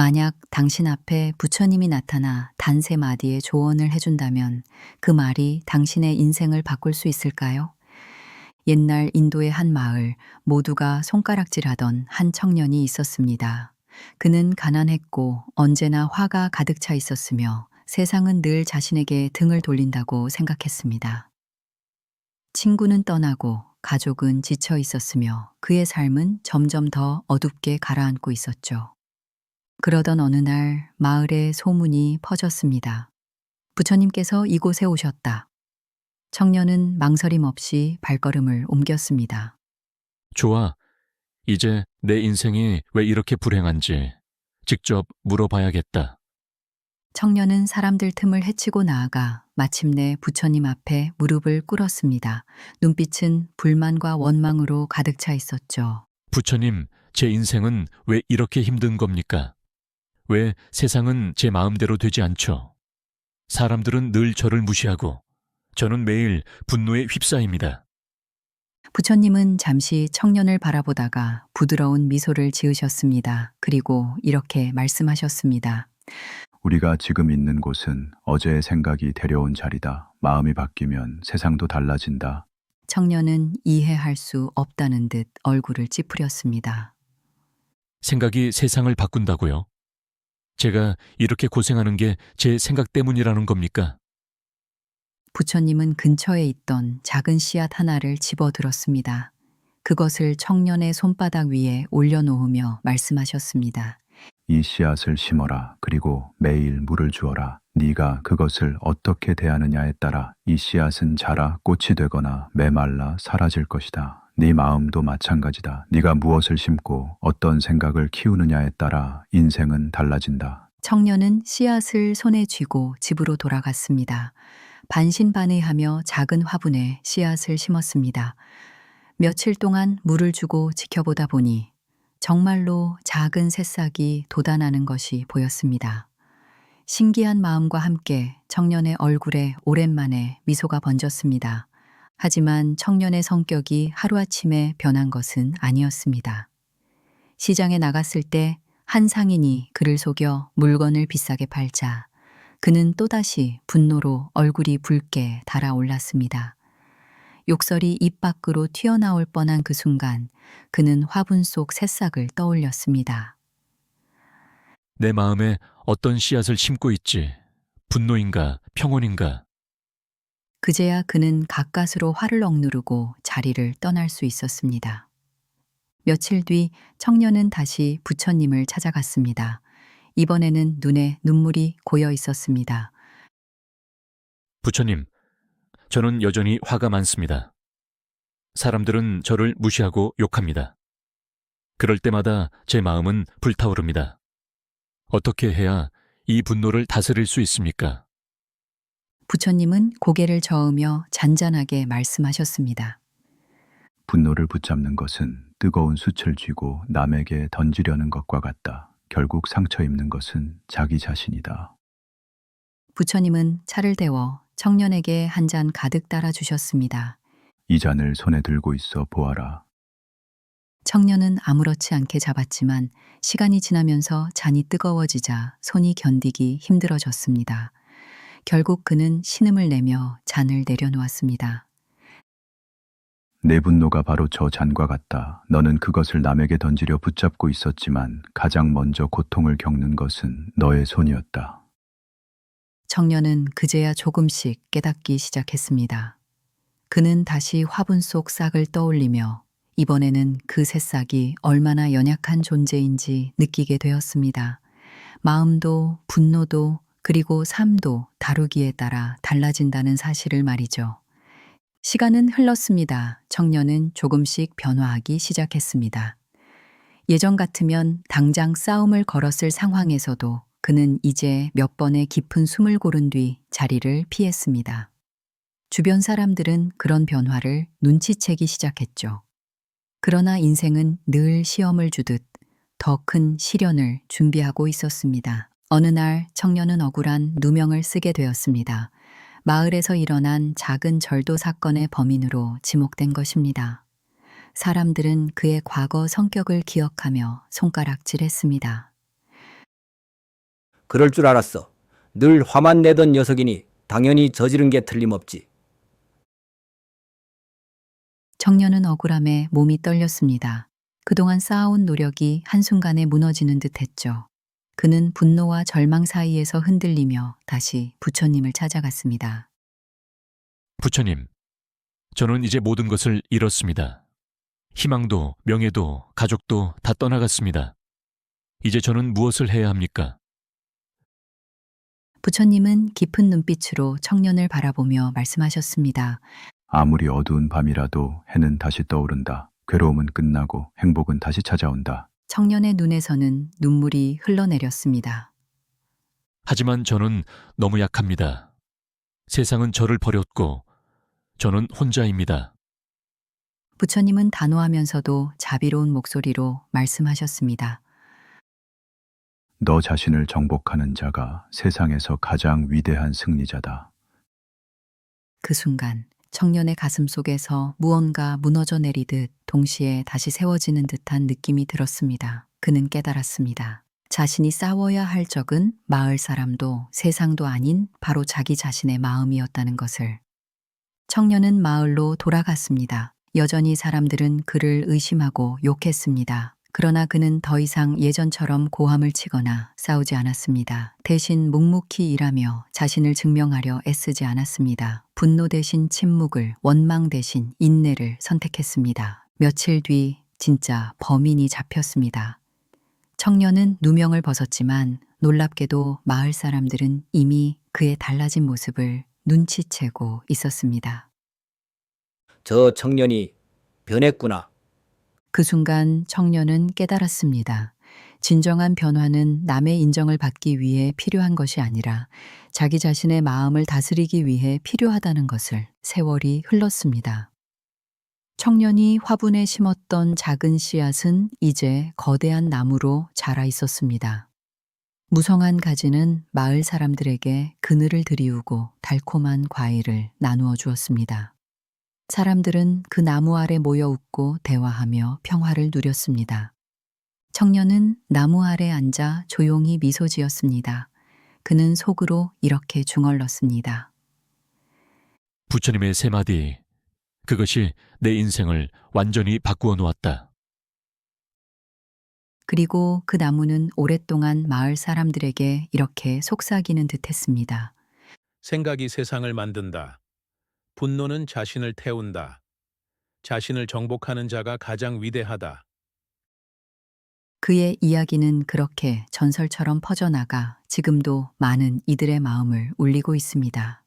만약 당신 앞에 부처님이 나타나 단세 마디의 조언을 해준다면 그 말이 당신의 인생을 바꿀 수 있을까요? 옛날 인도의 한 마을 모두가 손가락질하던 한 청년이 있었습니다. 그는 가난했고 언제나 화가 가득 차 있었으며 세상은 늘 자신에게 등을 돌린다고 생각했습니다. 친구는 떠나고 가족은 지쳐 있었으며 그의 삶은 점점 더 어둡게 가라앉고 있었죠. 그러던 어느 날 마을에 소문이 퍼졌습니다. 부처님께서 이곳에 오셨다. 청년은 망설임 없이 발걸음을 옮겼습니다. 좋아. 이제 내 인생이 왜 이렇게 불행한지 직접 물어봐야겠다. 청년은 사람들 틈을 헤치고 나아가 마침내 부처님 앞에 무릎을 꿇었습니다. 눈빛은 불만과 원망으로 가득 차 있었죠. 부처님, 제 인생은 왜 이렇게 힘든 겁니까? 왜 세상은 제 마음대로 되지 않죠? 사람들은 늘 저를 무시하고 저는 매일 분노에 휩싸입니다. 부처님은 잠시 청년을 바라보다가 부드러운 미소를 지으셨습니다. 그리고 이렇게 말씀하셨습니다. 우리가 지금 있는 곳은 어제의 생각이 데려온 자리다. 마음이 바뀌면 세상도 달라진다. 청년은 이해할 수 없다는 듯 얼굴을 찌푸렸습니다. 생각이 세상을 바꾼다고요? 제가 이렇게 고생하는 게 제 생각 때문이라는 겁니까? 부처님은 근처에 있던 작은 씨앗 하나를 집어 들었습니다. 그것을 청년의 손바닥 위에 올려놓으며 말씀하셨습니다. 이 씨앗을 심어라. 그리고 매일 물을 주어라. 네가 그것을 어떻게 대하느냐에 따라 이 씨앗은 자라 꽃이 되거나 메말라 사라질 것이다. 네 마음도 마찬가지다. 네가 무엇을 심고 어떤 생각을 키우느냐에 따라 인생은 달라진다. 청년은 씨앗을 손에 쥐고 집으로 돌아갔습니다. 반신반의하며 작은 화분에 씨앗을 심었습니다. 며칠 동안 물을 주고 지켜보다 보니 정말로 작은 새싹이 돋아나는 것이 보였습니다. 신기한 마음과 함께 청년의 얼굴에 오랜만에 미소가 번졌습니다. 하지만 청년의 성격이 하루아침에 변한 것은 아니었습니다. 시장에 나갔을 때 한 상인이 그를 속여 물건을 비싸게 팔자 그는 또다시 분노로 얼굴이 붉게 달아올랐습니다. 욕설이 입 밖으로 튀어나올 뻔한 그 순간 그는 화분 속 새싹을 떠올렸습니다. 내 마음에 어떤 씨앗을 심고 있지? 분노인가, 평온인가? 그제야 그는 가까스로 화를 억누르고 자리를 떠날 수 있었습니다. 며칠 뒤 청년은 다시 부처님을 찾아갔습니다. 이번에는 눈에 눈물이 고여 있었습니다. 부처님, 저는 여전히 화가 많습니다. 사람들은 저를 무시하고 욕합니다. 그럴 때마다 제 마음은 불타오릅니다. 어떻게 해야 이 분노를 다스릴 수 있습니까? 부처님은 고개를 저으며 잔잔하게 말씀하셨습니다. 분노를 붙잡는 것은 뜨거운 숯을 쥐고 남에게 던지려는 것과 같다. 결국 상처 입는 것은 자기 자신이다. 부처님은 차를 데워 청년에게 한 잔 가득 따라 주셨습니다. 이 잔을 손에 들고 있어 보아라. 청년은 아무렇지 않게 잡았지만 시간이 지나면서 잔이 뜨거워지자 손이 견디기 힘들어졌습니다. 결국 그는 신음을 내며 잔을 내려놓았습니다. 내 분노가 바로 저 잔과 같다. 너는 그것을 남에게 던지려 붙잡고 있었지만 가장 먼저 고통을 겪는 것은 너의 손이었다. 청년은 그제야 조금씩 깨닫기 시작했습니다. 그는 다시 화분 속 싹을 떠올리며 이번에는 그 새싹이 얼마나 연약한 존재인지 느끼게 되었습니다. 마음도 분노도 그리고 삶도 다루기에 따라 달라진다는 사실을 말이죠. 시간은 흘렀습니다. 청년은 조금씩 변화하기 시작했습니다. 예전 같으면 당장 싸움을 걸었을 상황에서도 그는 이제 몇 번의 깊은 숨을 고른 뒤 자리를 피했습니다. 주변 사람들은 그런 변화를 눈치채기 시작했죠. 그러나 인생은 늘 시험을 주듯 더 큰 시련을 준비하고 있었습니다. 어느 날 청년은 억울한 누명을 쓰게 되었습니다. 마을에서 일어난 작은 절도 사건의 범인으로 지목된 것입니다. 사람들은 그의 과거 성격을 기억하며 손가락질했습니다. 그럴 줄 알았어. 늘 화만 내던 녀석이니 당연히 저지른 게 틀림없지. 청년은 억울함에 몸이 떨렸습니다. 그동안 쌓아온 노력이 한순간에 무너지는 듯 했죠. 그는 분노와 절망 사이에서 흔들리며 다시 부처님을 찾아갔습니다. 부처님, 저는 이제 모든 것을 잃었습니다. 희망도, 명예도, 가족도 다 떠나갔습니다. 이제 저는 무엇을 해야 합니까? 부처님은 깊은 눈빛으로 청년을 바라보며 말씀하셨습니다. 아무리 어두운 밤이라도 해는 다시 떠오른다. 괴로움은 끝나고 행복은 다시 찾아온다. 청년의 눈에서는 눈물이 흘러내렸습니다. 하지만 저는 너무 약합니다. 세상은 저를 버렸고, 저는 혼자입니다. 부처님은 단호하면서도 자비로운 목소리로 말씀하셨습니다. 너 자신을 정복하는 자가 세상에서 가장 위대한 승리자다. 그 순간 청년의 가슴 속에서 무언가 무너져 내리듯 동시에 다시 세워지는 듯한 느낌이 들었습니다. 그는 깨달았습니다. 자신이 싸워야 할 적은 마을 사람도 세상도 아닌 바로 자기 자신의 마음이었다는 것을. 청년은 마을로 돌아갔습니다. 여전히 사람들은 그를 의심하고 욕했습니다. 그러나 그는 더 이상 예전처럼 고함을 치거나 싸우지 않았습니다. 대신 묵묵히 일하며 자신을 증명하려 애쓰지 않았습니다. 분노 대신 침묵을, 원망 대신 인내를 선택했습니다. 며칠 뒤 진짜 범인이 잡혔습니다. 청년은 누명을 벗었지만 놀랍게도 마을 사람들은 이미 그의 달라진 모습을 눈치채고 있었습니다. 저 청년이 변했구나. 그 순간 청년은 깨달았습니다. 진정한 변화는 남의 인정을 받기 위해 필요한 것이 아니라 자기 자신의 마음을 다스리기 위해 필요하다는 것을 세월이 흘렀습니다. 청년이 화분에 심었던 작은 씨앗은 이제 거대한 나무로 자라 있었습니다. 무성한 가지는 마을 사람들에게 그늘을 들이우고 달콤한 과일을 나누어 주었습니다. 사람들은 그 나무 아래 모여 웃고 대화하며 평화를 누렸습니다. 청년은 나무 아래 앉아 조용히 미소 지었습니다. 그는 속으로 이렇게 중얼렀습니다. 부처님의 세 마디, 그것이 내 인생을 완전히 바꾸어 놓았다. 그리고 그 나무는 오랫동안 마을 사람들에게 이렇게 속삭이는 듯 했습니다. 생각이 세상을 만든다. 분노는 자신을 태운다. 자신을 정복하는 자가 가장 위대하다. 그의 이야기는 그렇게 전설처럼 퍼져나가 지금도 많은 이들의 마음을 울리고 있습니다.